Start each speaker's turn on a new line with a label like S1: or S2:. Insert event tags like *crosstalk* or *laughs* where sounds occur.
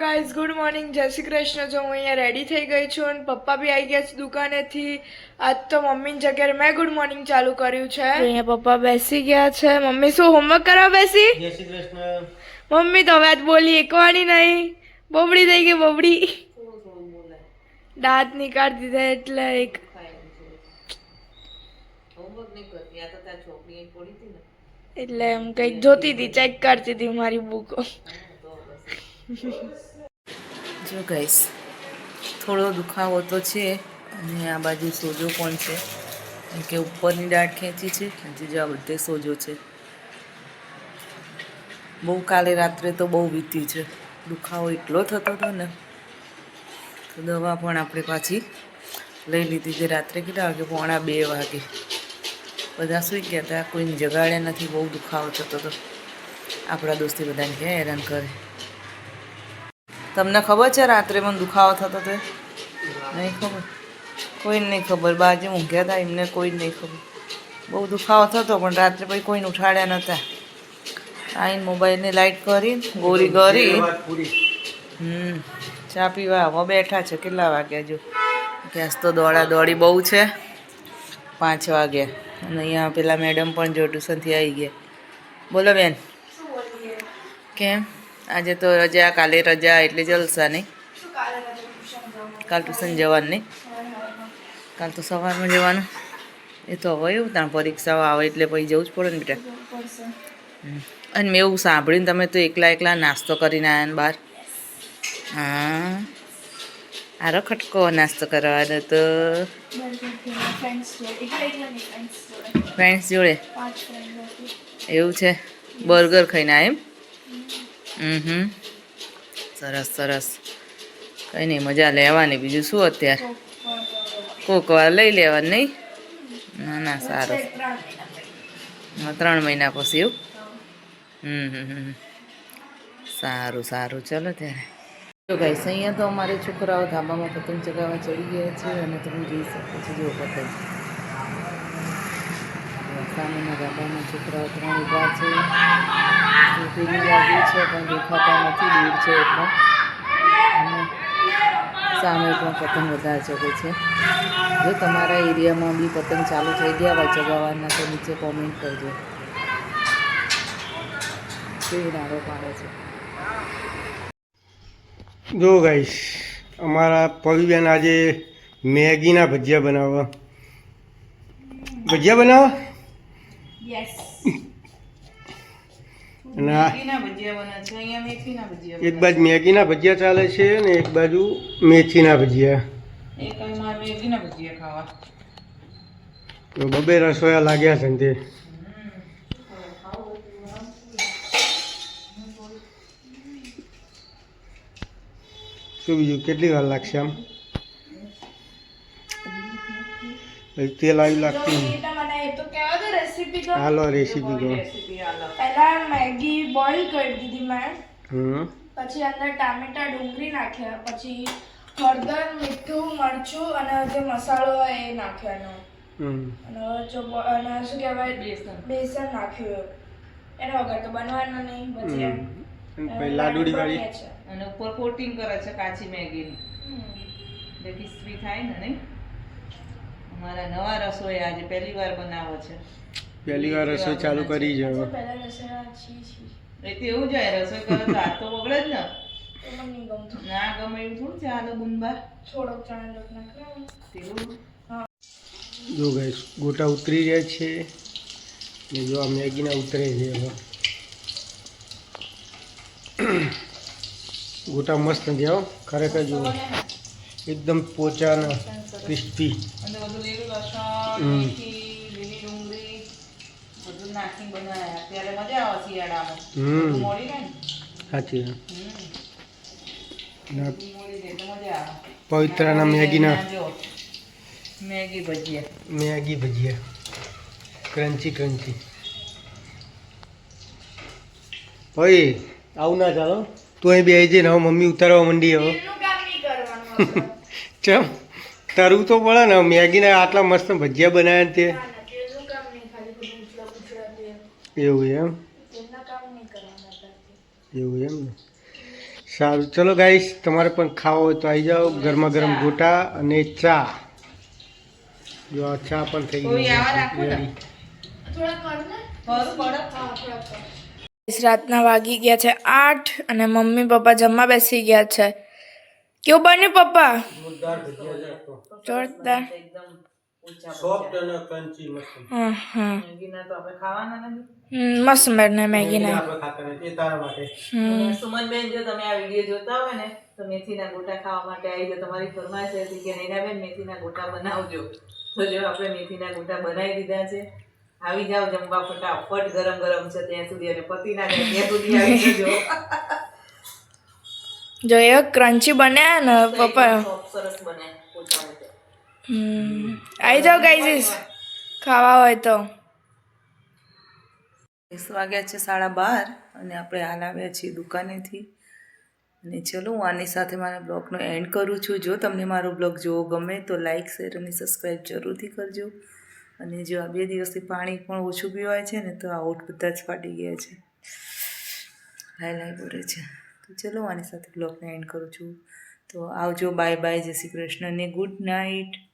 S1: Guys good morning જય શ્રી કૃષ્ણ. જો હું અહીંયા રેડી થઈ ગઈ છું અને પપ્પા બી આવી ગયા છે દુકાનેથી આજ તો મમ્મીની જગ્યાએ મેં ગુડ મોર્નિંગ ચાલુ કર્યું છે. અહીંયા પપ્પા બેસી ગયા છે. મમ્મી શું હોમવર્ક કરવા બેસી?
S2: જય શ્રી કૃષ્ણ.
S1: મમ્મી તો હવે આજ બોલી એકવાની નહીં. બોબડી થઈ ગઈ બોબડી. દાંત નીકાળી દીધા એટલે એક. એટલે એમ કંઈક જોતી હતી ચેક કરતી હતી મારી બુકો
S3: જો ગઈશ થોડો દુખાવો તો છે અને આ બાજુ સોજો પણ છે. કેમ કે ઉપરની દાઢ ખેંચી છે, હજી જો આ બધે સોજો છે. બહુ કાલે રાત્રે તો બહુ વીતી છે. દુખાવો એટલો થતો હતો ને, તો દવા પણ આપણે પાછી લઈ લીધી છે. રાત્રે કેટલા વાગે? પોણા બે વાગે. બધા સૂઈ ગયા હતા કોઈને જગાડ્યા નથી, બહુ દુખાવો થતો હતો. આપણા દોસ્તી બધાને ક્યાં હેરાન કરે? તમને ખબર છે રાત્રે મને દુખાવો થતો તે? નહીં ખબર. કોઈને નહીં ખબર. બાજુ ઊંઘ્યા હતા એમને કોઈ નહીં ખબર. બહુ દુખાવો થતો પણ રાત્રે પછી કોઈને ઉઠાડ્યા નહોતા. આઈને મોબાઈલની લાઇટ કરી ગોરી કરી
S2: પૂરી.
S3: હમ. ચા પીવા હવે બેઠા છે. કેટલા વાગ્યા જો? ગેસ તો દોડા દોડી બહુ છે. પાંચ વાગ્યા અને અહીંયા પેલા મેડમ પણ જો ટ્યુશનથી આવી ગયા. બોલો બેન. કેમ? આજે તો રજા કાલે રજા એટલે જલસા નહીં કાલ ટ્યુશન જવાનું. નહીં કાલ તો સવારમાં જવાનું. એ તો હવે એવું ત્યાં પરીક્ષાઓ આવે એટલે પછી જવું જ પડે ને બેટા. અને મેં એવું સાંભળ્યું તમે તો એકલા એકલા નાસ્તો કરીને આવ્યા ને બહાર. હા. આરો ખટકો નાસ્તો કરવાનો તો. ફ્રેન્ડ્સ જોડે એવું છે? બર્ગર ખાઈને એમ? હમ. સરસ સરસ. કંઈ નહીં મજા લેવાની. બીજું શું અત્યારે? કોક વાર લઈ લેવાની નહીં ના ના, સારું. ત્રણ મહિના પછી એવું? હમ હમ. સારું સારું. ચલો ત્યારે. જો ગાઈસ અહીંયા તો અમારે છોકરાઓ ધાબામાં પતંગ ચગાવવા ચડી ગયા છે અને તમે જોઈ શકો છો જો પતંગ. સામેના ધાબામાં છોકરાઓ ત્રણ ઊભા છે. છે પણ દેખાતા નથી દૂર છે એટલે. અને સામે પણ પતંગ વધારે ચગે છે. જો તમારા એરિયામાં બી પતંગ ચાલુ થઈ ગયા હોય ચગાવવાના તો નીચે કોમેન્ટ કરજો. કેવી નારો પાડે છે.
S2: જો ગાઈશ અમારા પવિબેન આજે મેગીના ભજીયા બનાવવા. ભજીયા બનાવવા અને એક બાજુ મેગીના ભજીયા ચાલે છે ને એક બાજુ મેથીના ભજીયા. તો બબે રસોયા લાગ્યા છે તે. શું બીજું? કેટલી વાર લાગશે આમ? તેલ આવી લાગતું. હાલો રેસીપી કહો
S1: પહેલા મેગી બોઇલ કરી દીધી મેં.
S2: હમ.
S1: પછી અંદર ટામેટા ડુંગળી નાખ્યા. પછી હળદર મીઠું મરચું અને જે મસાલો હોય એ નાખ્યો એનો. અને જો અને શું કહેવાય?
S3: બેસન.
S1: બેસન નાખ્યું. એના વગર તો બનવાનો નહીં પછી
S2: અને લાડુડી વાળી.
S3: અને ઉપર કોટિંગ કરે છે કાચી મેગીની
S1: હમ.
S3: એટલે ક્રિસ્પી થાય ને નહીં? અમારા નવા રસોઈ આજે પહેલી વાર બનાવો છે.
S2: પહેલી વાર રસોઈ ચાલુ કરી જ હવે.
S1: પહેલા રસોડા છી છી
S3: એ તો એવું જાય રસોઈ કરો તો હાથ તો બગડે જ ને. ના ગમે એવું થોડું છે આલો બુનબા
S1: છોડો ચણા લોટ
S2: જો ગાઈસ ગોટા ઉતરી રહ્યા છે. ને જો આ મેગીના ઉતરે છે હવે. ગોટા મસ્ત નથી આવો ખરેખર જુઓ એકદમ પોચાના ક્રિસ્પી
S3: અને બધું લીલું લસણ
S2: હમ.
S3: બધું નાખીને બનાવ્યા મજા આવે શિયાળામાં. ને?
S2: સાચી વાત.
S3: હમ.
S2: ને
S3: બધું મળી રહે તો મજા આવે.
S2: પવિત્રાના મેગીના.
S3: મેગી ભજીયા.
S2: મેગી ભજીયા. Crunchy crunchy. ભાઈ આવું ના ચાલો તું અહીં બેસી જઈને હવે મમ્મી ઉતારવા માંડી હવે.
S1: એનું કામ નહીં કરવાનું આપણે. *laughs*
S2: ચમ તરવું તો પડે ને મેગીના આટલા મસ્ત ભજીયા બનાવ્યા ને તે
S1: ના, ના, તેલનું કામ નહીં ખાલી બધું ઉથલા પુથલા તે.
S2: એવું એમ. એવું એમ ને? સારું. ચલો ગાઈશ તમારે પણ ખાવો હોય તો આવી જાઓ. ગરમા ગરમ ગોટા અને ચા. જો આ ચા પણ થઈ ગઈ
S1: રાતના વાગી ગયા છે આઠ અને મમ્મી પપ્પા જમવા બેસી ગયા છે. કેવું બન્યું પપ્પા? જોરદાર.
S2: સોફ્ટ અને ક્રન્ચી મસ્ત
S1: હા હા
S3: મેગીના તો આપણે ખાવાના નથી
S1: મસ્ત બને મેગીને
S2: આપણે ખાતા નથી એ તારા માટે.
S3: સુમનબેન જો તમે આ વીડિયો જોતા હોય ને તો મેથીના ગોટા ખાવા માટે આવી જો તમારી ફરમાઈશ હતી કે નૈનાબેન મેથીના ગોટા બનાવજો. તો જો આપણે મેથીના ગોટા બનાવી દીધા છે. આવી જાઓ જમવા ફટાફટ. ગરમ ગરમ છે ત્યાં સુધી અને પતિ ના જાય ત્યાં સુધી આવી જજો.
S1: જો એ ક્રન્ચી બન્યા ને પપ્પા.
S3: સરસ બને પોચા પોચા
S1: હમ આવી જાઓ ગાઈઝીસ. ખાવા હોય તો.
S3: વાગ્યા છે સાડા બાર અને આપણે હાલ આવ્યા છીએ દુકાનેથી. અને ચલો, હું આની સાથે મારા બ્લોગનો એન્ડ કરું છું. જો તમને મારો બ્લોગ જોવો ગમે તો લાઇક શેર અને સબસ્ક્રાઈબ જરૂરથી કરજો. અને જો આ બે દિવસથી પાણી પણ ઓછું પીવાય છે ને તો આ ઓટ બધા જ ફાટી ગયા છે. લાઈ લાઈ બોરે છે. તો ચલો આની સાથે બ્લોગને એન્ડ કરું છું. તો આવજો, બાય બાય, જય શ્રી કૃષ્ણ ને ગુડ નાઇટ.